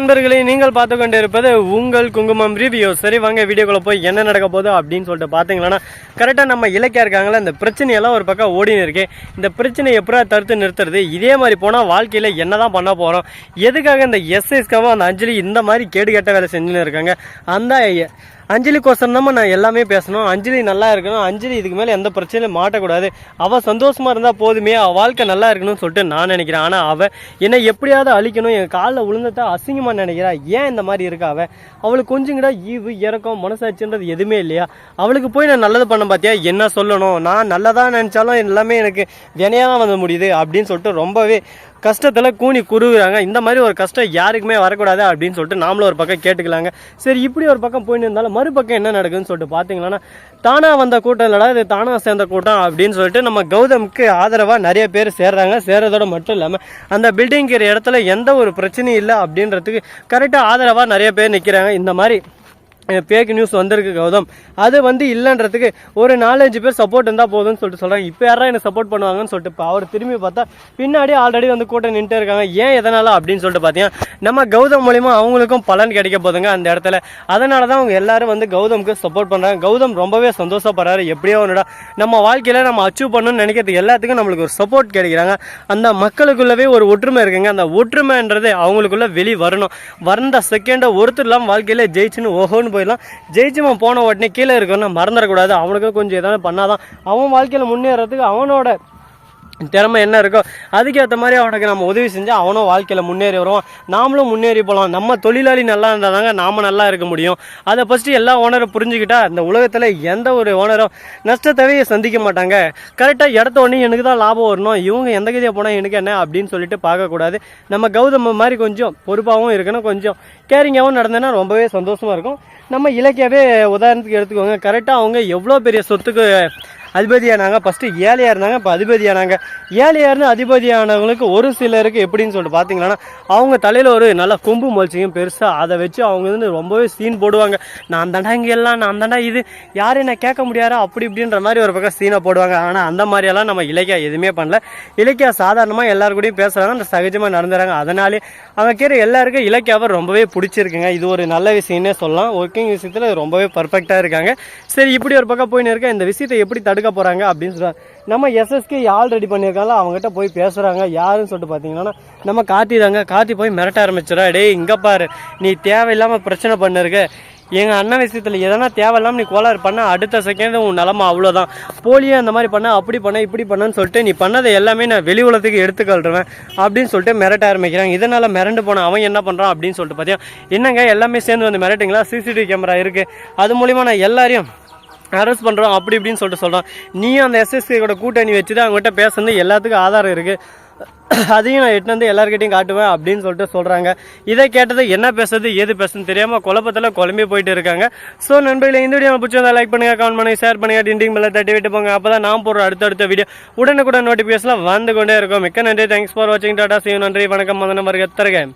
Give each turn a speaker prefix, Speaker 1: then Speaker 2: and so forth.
Speaker 1: நண்பர்களே நீங்கள் பார்த்து கொண்டு இருப்பது உங்கள் குங்குமம் ரிவ்யூ சரி வாங்க வீடியோக்குள்ள போய் என்ன நடக்க போகுது அப்படின்னு சொல்லிட்டு பார்த்தீங்களன்னா கரெக்டாக நம்ம இலக்கியா இருக்காங்களா இந்த பிரச்சனையெல்லாம் ஒரு பக்கம் ஓடின்னு இருக்கு. இந்த பிரச்சனையை எப்படா தடுத்து நிறுத்துறது? இதே மாதிரி போனால் வாழ்க்கையில் என்ன தான் பண்ண போகிறோம் எதுக்காக இந்த எஸ்எஸ்காவும் அந்த அஞ்சலி இந்த மாதிரி கேடு கெட்ட வேலை செஞ்சுன்னு இருக்காங்க? அந்த அஞ்சலிக்கோசரம் தான் நான் எல்லாமே பேசணும். அஞ்சலி நல்லா இருக்கணும். அஞ்சலி இதுக்கு மேலே எந்த பிரச்சனையும் மாட்டக்கூடாது. அவள் சந்தோஷமாக இருந்தால் போதுமே. அவள் வாழ்க்கை நல்லா இருக்கணும்னு சொல்லிட்டு நான் நினைக்கிறேன். ஆனால் அவள் என்னை எப்படியாவது அழிக்கணும். என் காலில் விழுந்ததா அசிங்கமாக நினைக்கிறா. ஏன் இந்த மாதிரி இருக்கா அவள் அவளுக்கு கொஞ்சம் கூட ஈவு இறக்கம் மனசாட்சின்றது எதுவுமே இல்லையா? அவளுக்கு போய் நான் நல்லது பண்ண பார்த்தியா என்ன சொல்லணும்? நான் நல்லதாக நினச்சாலும் எல்லாமே எனக்கு வினையாக வந்து முடியுது அப்படின்னு சொல்லிட்டு ரொம்பவே கஷ்டத்தில் கூனி குறுகுறாங்க. இந்த மாதிரி ஒரு கஷ்டம் யாருக்குமே வரக்கூடாது அப்படின்னு சொல்லிட்டு நாமளும் ஒரு பக்கம் கேட்டுக்கலாங்க. சரி இப்படி ஒரு பக்கம் போயின்னு இருந்தாலும் மறுபக்கம் என்ன நடக்குதுன்னு சொல்லிட்டு பார்த்தீங்கன்னா தானாக வந்த கூட்டம் இல்லைடா இது தானாக சேர்ந்த கூட்டம் அப்படின்னு சொல்லிட்டு நம்ம கௌதம்க்கு ஆதரவாக நிறைய பேர் சேர்றாங்க. சேர்றதோட மட்டும் இல்லாமல் அந்த பில்டிங் இடத்துல எந்த ஒரு பிரச்சனையும் இல்லை அப்படின்றதுக்கு கரெக்டாக ஆதரவாக நிறைய பேர் நிற்கிறாங்க இந்த மாதிரி பேக் நியூஸ் வந்திருக்கு கௌதம். அது வந்து இல்லைன்றதுக்கு ஒரு நாலஞ்சு பேர் சப்போர்ட் இருந்தால் போதும்னு சொல்லிட்டு சொல்கிறாங்க இப்போ யாரா என்ன சப்போர்ட் பண்ணுவாங்கன்னு சொல்லிட்டு இப்போ அவர் திரும்பி பார்த்தா பின்னாடி ஆல்ரெடி வந்து கூட்டம் நின்றுட்டு இருக்காங்க. ஏன் எதனால அப்படின்னு சொல்லிட்டு பார்த்தீங்கன்னா நம்ம கௌதம் மூலிமா அவங்களுக்கும் பலன் கிடைக்க போதுங்க அந்த இடத்துல. அதனால தான் அவங்க எல்லாரும் வந்து கௌதமுக்கு சப்போர்ட் பண்ணுறாங்க கௌதம் ரொம்பவே சந்தோஷப்படுறாரு. எப்படியோ ஒன்றுடா நம்ம வாழ்க்கையில் நம்ம அச்சீவ் பண்ணணும்னு நினைக்கிறது எல்லாத்துக்கும் நம்மளுக்கு ஒரு சப்போர்ட் கிடைக்கிறாங்க. அந்த மக்களுக்குள்ளவே ஒரு ஒற்றுமை இருக்குங்க. அந்த ஒற்றுமைன்றது அவங்களுக்குள்ளே வெளி வரணும். வந்த செகண்டை ஒருத்தர் இல்லாமல் வாழ்க்கையில் ஜெயிச்சுன்னு ஓஹோன்னு போயிடலாம். ஜெயிச்சுமா போன உடனே கீழே இருக்கணும் மறந்துடக்கூடாது. அவனுக்கு கொஞ்சம் எதாவது பண்ணாதான் அவன் வாழ்க்கையில் முன்னேறதுக்கு அவனோட திறமை என்ன இருக்கோ அதுக்கேற்ற மாதிரி அவனுக்கு நம்ம உதவி செஞ்சால் அவனும் வாழ்க்கையில் முன்னேறி வருவான். நாமளும் முன்னேறி போகலாம் நம்ம தொழிலாளி நல்லா இருந்தால் தாங்க நாம் நல்லா இருக்க முடியும். அதை ஃபஸ்ட்டு எல்லா ஓனரும் புரிஞ்சுக்கிட்டா இந்த உலகத்தில் எந்த ஒரு ஓனரும் நஷ்டத்தவே சந்திக்க மாட்டாங்க. கரெக்டாக இடத்த உடனே எனக்கு தான் லாபம் வரணும். இவங்க எந்த கதையை போனால் எனக்கு என்ன அப்படின்னு சொல்லிட்டு பார்க்கக்கூடாது நம்ம கௌதம மாதிரி கொஞ்சம் பொறுப்பாகவும் இருக்கணும். கொஞ்சம் கேரிங்காகவும் நடந்தேன்னா ரொம்பவே சந்தோஷமாக இருக்கும். நம்ம இலக்கியாவே உதாரணத்துக்கு எடுத்துக்கோங்க. கரெக்டாக அவங்க எவ்வளோ பெரிய சொத்துக்கு அதிபதியானாங்க. ஃபஸ்ட்டு ஏழையாக இருந்தாங்க இப்போ அதிபதியானாங்க. ஏழையாக அதிபதியானவங்களுக்கு ஒரு சிலருக்கு எப்படின்னு சொல்லிட்டு பார்த்தீங்கன்னா அவங்க தலையில் ஒரு நல்ல கொம்பு மொழிச்சியும் பெருசாக அதை வச்சு அவங்க வந்து ரொம்பவே சீன் போடுவாங்க. நான் தாண்டா இங்கே எல்லாம் நான் தாண்டா இது யாரும் என்ன கேட்க முடியாரா அப்படி இப்படின்ற மாதிரி ஒரு பக்கம் சீனை போடுவாங்க. ஆனால் அந்த மாதிரியெல்லாம் நம்ம இலக்கியா எதுவுமே பண்ணல. இலக்கியா சாதாரணமாக எல்லாரு கூடயும் பேசுகிறாங்க அந்த சகஜமாக நடந்துறாங்க. அதனாலே அவங்க கீழே எல்லாருக்கும் இலக்கியாவை ரொம்பவே பிடிச்சிருக்குங்க. இது ஒரு நல்ல விஷயம்னே சொல்லலாம். ஒர்க்கிங் விஷயத்தில் ரொம்பவே பர்ஃபெக்டாக இருக்காங்க. சரி இப்படி ஒரு பக்கம் போயின்னு இருக்க இந்த விஷயத்தை எப்படி தடுக்க போகிறாங்க அப்படின்னு சொல்கிறாங்க நம்ம எஸ்எஸ்கே ஆள் ரெடி பண்ணியிருக்காங்களோ அவங்ககிட்ட போய் பேசுகிறாங்க யாருன்னு சொல்லிட்டு பார்த்தீங்கன்னா நம்ம காத்தி தாங்க. காத்தி போய் மிரட்ட ஆரம்பிச்சிடா டேய் இங்கே பாரு. நீ தேவையில்லாமல் பிரச்சனை பண்ணிருக்க. எங்கள் அண்ணன் விஷயத்தில் எதனா தேவையில்லாமல் நீ கோளாறு பண்ண அடுத்த செகண்ட் உன் நிலமை அவ்வளோதான் போலியே அந்த மாதிரி பண்ண அப்படி பண்ண இப்படி பண்ணன்னு சொல்லிட்டு நீ பண்ணதை எல்லாமே நான் வெளி உலகத்துக்கு எடுத்துக்கொள்றேன் அப்படின்னு சொல்லிட்டு மிரட்ட ஆரம்பிக்கிறாங்க. இதனால் மிரண்டு போன அவன் என்ன பண்ணுறான் அப்படின்னு சொல்லிட்டு பார்த்தீங்கன்னா என்னங்க எல்லாமே சேர்ந்து வந்து மிரட்டுங்களா சிசிடிவி கேமரா இருக்குது அது மூலிமா நான் எல்லாரையும் அரெஸ்ட் பண்ணுறோம் அப்படி இப்படின்னு சொல்லிட்டு சொல்கிறான் நீயும் அந்த எஸ்எஸ்கேயோட கூட்டணி வச்சு தான் அவங்ககிட்ட பேசுறது எல்லாத்துக்கும் ஆதாரம் இருக்குது அதையும் நான் எட்டு வந்து எல்லாருக்கிட்டையும் காட்டுவேன் அப்படின்னு சொல்லிட்டு சொல்கிறாங்க இதை கேட்டது என்ன பேசுறது ஏது பேசுறது தெரியாமல் குழப்பத்தில் குழம்பி போயிட்டு இருக்காங்க. ஸோ நண்பர்களே இந்த வீடியோ பிடிச்சிருந்தா லைக் பண்ணுங்கள் கமெண்ட் பண்ணுங்கள் ஷேர் பண்ணுங்கள் டிண்டிங் மேலே தட்டி விட்டு போங்க. அப்போ தான் நான் போடுற அடுத்தடுத்த வீடியோ உடனுக்குடன் நோட்டிஃபிகேஷனில் வந்து கொண்டே இருக்கும். மிக்க நன்றி. தேங்க்ஸ் ஃபார் வாட்சிங் டாடா சிவ நன்றி. வணக்கம். மதன வருக தருகேன்